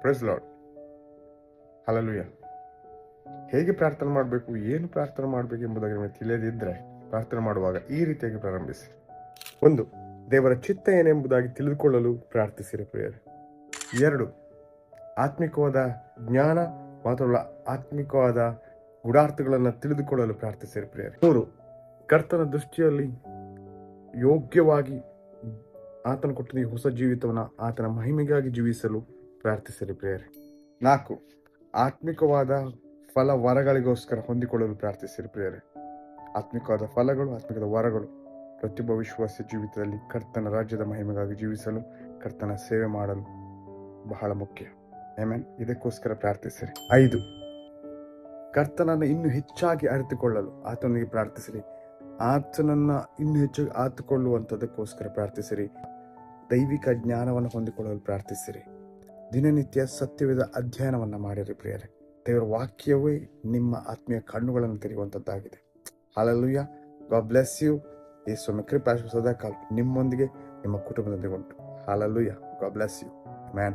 Press Lad hallelujah ಹೇಗೆ ಪ್ರಾರ್ಥನೆ ಮಾಡಬೇಕು, ಏನು ಪ್ರಾರ್ಥನೆ ಮಾಡಬೇಕು ಎಂಬುದಾಗಿ ನಿಮಗೆ ತಿಳಿಯದಿದ್ದರೆ ಪ್ರಾರ್ಥನೆ ಮಾಡುವಾಗ ಈ ರೀತಿಯಾಗಿ ಪ್ರಾರಂಭಿಸಿ. ಒಂದು, ದೇವರ ಚಿತ್ತ ಏನೆಂಬುದಾಗಿ ತಿಳಿದುಕೊಳ್ಳಲು ಪ್ರಾರ್ಥಿಸಿರಿ ಪ್ರಿಯರು. ಎರಡು, ಆತ್ಮಿಕವಾದ ಜ್ಞಾನ, ಮಾತ್ರವಲ್ಲ ಆತ್ಮಿಕವಾದ ಗುಡಾರ್ಥಗಳನ್ನು ತಿಳಿದುಕೊಳ್ಳಲು ಪ್ರಾರ್ಥಿಸಿರಿ ಪ್ರಿಯರು. ಮೂರು, ಕರ್ತನ ದೃಷ್ಟಿಯಲ್ಲಿ ಯೋಗ್ಯವಾಗಿ ಆತನ ಕೊಟ್ಟಿದ್ದ ಹೊಸ ಜೀವಿತವನ್ನು ಆತನ ಮಹಿಮೆಗಾಗಿ ಜೀವಿಸಲು ಪ್ರಾರ್ಥಿಸಿರಿ ಪ್ರಿಯರೇ. ನಾಲ್ಕು, ಆತ್ಮಿಕವಾದ ಫಲ ವರಗಳಿಗೋಸ್ಕರ ಹೊಂದಿಕೊಳ್ಳಲು ಪ್ರಾರ್ಥಿಸಿರಿ ಪ್ರಿಯರೇ. ಆತ್ಮಿಕವಾದ ಫಲಗಳು ಆತ್ಮಿಕದ ವರಗಳು ಪ್ರತಿಯೊಬ್ಬ ವಿಶ್ವಾಸ ಜೀವಿತದಲ್ಲಿ ಕರ್ತನ ರಾಜ್ಯದ ಮಹಿಮೆಗಾಗಿ ಜೀವಿಸಲು, ಕರ್ತನ ಸೇವೆ ಮಾಡಲು ಬಹಳ ಮುಖ್ಯ. ಆಮೇನ್ ಇದಕ್ಕೋಸ್ಕರ ಪ್ರಾರ್ಥಿಸಿರಿ ಐದು, ಕರ್ತನನ್ನು ಇನ್ನೂ ಹೆಚ್ಚಾಗಿ ಅರಿತುಕೊಳ್ಳಲು ಆತನಿಗೆ ಪ್ರಾರ್ಥಿಸಿರಿ ಆತನನ್ನು ಇನ್ನೂ ಹೆಚ್ಚಾಗಿ ಆತುಕೊಳ್ಳುವಂಥದ್ದಕ್ಕೋಸ್ಕರ ಪ್ರಾರ್ಥಿಸಿರಿ ದೈವಿಕ ಜ್ಞಾನವನ್ನು ಹೊಂದಿಕೊಳ್ಳಲು ಪ್ರಾರ್ಥಿಸಿರಿ ದಿನನಿತ್ಯ ಸತ್ಯವಿದ ಅಧ್ಯಯನವನ್ನು ಮಾಡಿರಿ ಪ್ರಿಯರೇ. ದೇವರ ವಾಕ್ಯವೇ ನಿಮ್ಮ ಆತ್ಮೀಯ ಕಣ್ಣುಗಳನ್ನು ತೆರೆಯುವಂಥದ್ದಾಗಿದೆ ಹಾಲಲ್ಲೂಯ್ಯ ಗಾಡ್ ಬ್ಲೆಸ್ ಯು. ಈ ಸ್ವಾಮಿ ಕೃಪಾಶು ಸದಾಕಾಲ ನಿಮ್ಮೊಂದಿಗೆ ನಿಮ್ಮ ಕುಟುಂಬದೊಂದಿಗೆ ಉಂಟು. Hallelujah God bless you. Man